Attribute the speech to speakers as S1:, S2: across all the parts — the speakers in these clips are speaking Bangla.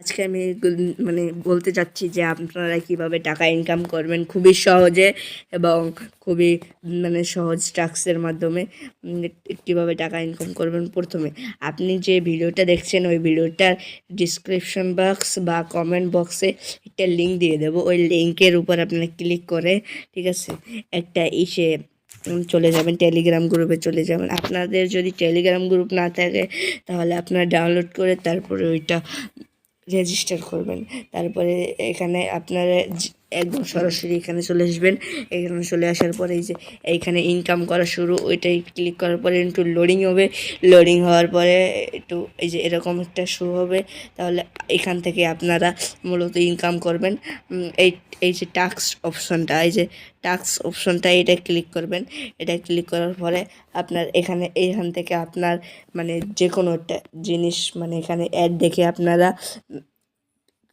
S1: আজকে আমি মানে বলতে চাচ্ছি যে আপনারা কীভাবে টাকা ইনকাম করবেন খুবই সহজে এবং খুবই মানে সহজ টাস্কের মাধ্যমে কীভাবে টাকা ইনকাম করবেন প্রথমে। আপনি যে ভিডিওটা দেখছেন, ওই ভিডিওটার ডিসক্রিপশন বক্স বা কমেন্ট বক্সে একটা লিঙ্ক দিয়ে দেবো। ওই লিঙ্কের উপর আপনারা ক্লিক করে, ঠিক আছে, একটা ইসে চলে যাবেন টেলিগ্রাম গ্রুপে চলে যাবেন। আপনাদের যদি টেলিগ্রাম গ্রুপ না থাকে, তাহলে আপনারা ডাউনলোড করে তারপরে ওইটা রেজিস্টার করবেন। তারপরে এখানে আপনারা একদম সরাসরি এখানে চলে আসবেন। এখানে চলে আসার পরে এই যে এইখানে ইনকাম করা শুরু, ওইটাই ক্লিক করার পরে একটু লোডিং হবে। লোডিং হওয়ার পরে একটু এই যে এরকম একটা শুরু হবে। তাহলে এখান থেকে আপনারা মূলত ইনকাম করবেন। এই এই যে টাক্স অপশনটা এই যে টাক্স অপশনটা এটা ক্লিক করবেন। এটা ক্লিক করার পরে আপনার এখানে এইখান থেকে আপনার মানে যে কোনো একটা জিনিস মানে এখানে অ্যাড দেখে আপনারা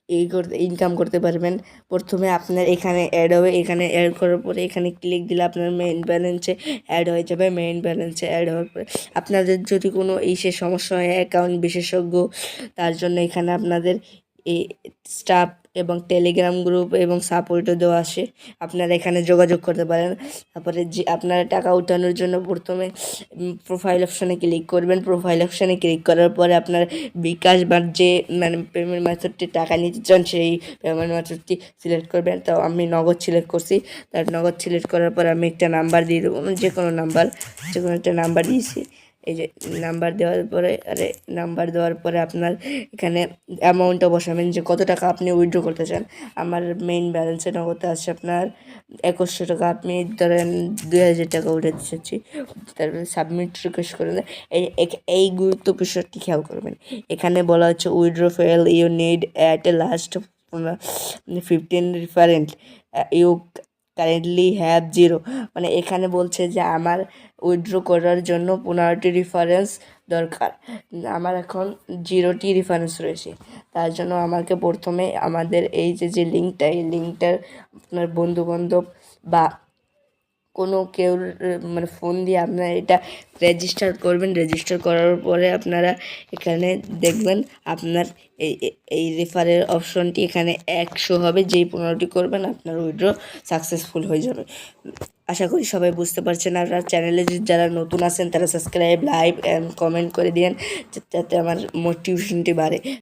S1: এই করতে ইনকাম করতে পারবেন। প্রথমে আপনার এখানে অ্যাড হবে, এখানে অ্যাড করার পরে এখানে ক্লিক দিলে আপনার মেইন ব্যালেন্সে অ্যাড হয়ে যাবে। মেইন ব্যালেন্সে অ্যাড হওয়ার পরে আপনাদের যদি কোনো এই সে সমস্যা হয় অ্যাকাউন্ট বিশেষজ্ঞ, তার জন্য এখানে আপনাদের এই স্টাফ এবং টেলিগ্রাম গ্রুপ এবং সাপোর্টও দেওয়া আসে। আপনারা এখানে যোগাযোগ করতে পারেন। তারপরে যে আপনারা টাকা উঠানোর জন্য প্রথমে প্রোফাইল অপশানে ক্লিক করবেন। প্রোফাইল অপশানে ক্লিক করার পরে আপনার বিকাশ বা যে মানে পেমেন্ট মেথডটি টাকা নিতে চান, সেই পেমেন্ট মেথডটি সিলেক্ট করবেন। তো আমি নগদ সিলেক্ট করছি। তার নগদ সিলেক্ট করার পর আমি একটা নাম্বার দিয়ে দেবো যে কোনো নাম্বার যে কোনো একটা নাম্বার দিয়েছি। এই যে নাম্বার দেওয়ার পরে, আরে নাম্বার দেওয়ার পরে আপনার এখানে অ্যামাউন্টটা বসাবেন যে কত টাকা আপনি উইথড্র করতে চান। আমার মেইন ব্যালেন্সে নগদে আছে আপনার একুশশো টাকা। আপনি ধরেন দুই হাজার টাকা উঠাতে চাচ্ছি তারপরে সাবমিট রিকোয়েস্ট করে দেন। এই এই গুরুত্ব বিষয়টি খেয়াল করবেন। এখানে বলা হচ্ছে withdraw fail you need at a last fifteen referent you currently have zero মানে এখানে বলছে যে আমার উইথড্র করার জন্য পনেরোটি রেফারেন্স দরকার। আমার এখন জিরোটি রেফারেন্স রয়েছে। তার জন্য আমাকে প্রথমে আমাদের এই যে যে লিঙ্কটা এই লিঙ্কটার আপনার বন্ধুবান্ধব বা কোনো কেউ মানে ফোন দিয়ে আপনারা এটা রেজিস্টার করবেন। রেজিস্টার করার পরে আপনারা এখানে দেখবেন আপনার এই এই- রেফারের অপশনটি এখানে একশো হবে। যেই পনেরোটি করবেন, আপনার উইড্রো সাকসেসফুল হয়ে যাবে। আশা করি সবাই বুঝতে পারছেন। আর চ্যানেলে যারা নতুন আছেন, তারা সাবস্ক্রাইব লাইভ অ্যান্ড কমেন্ট করে দিন যাতে আমার মোটিভেশনটি বাড়ে।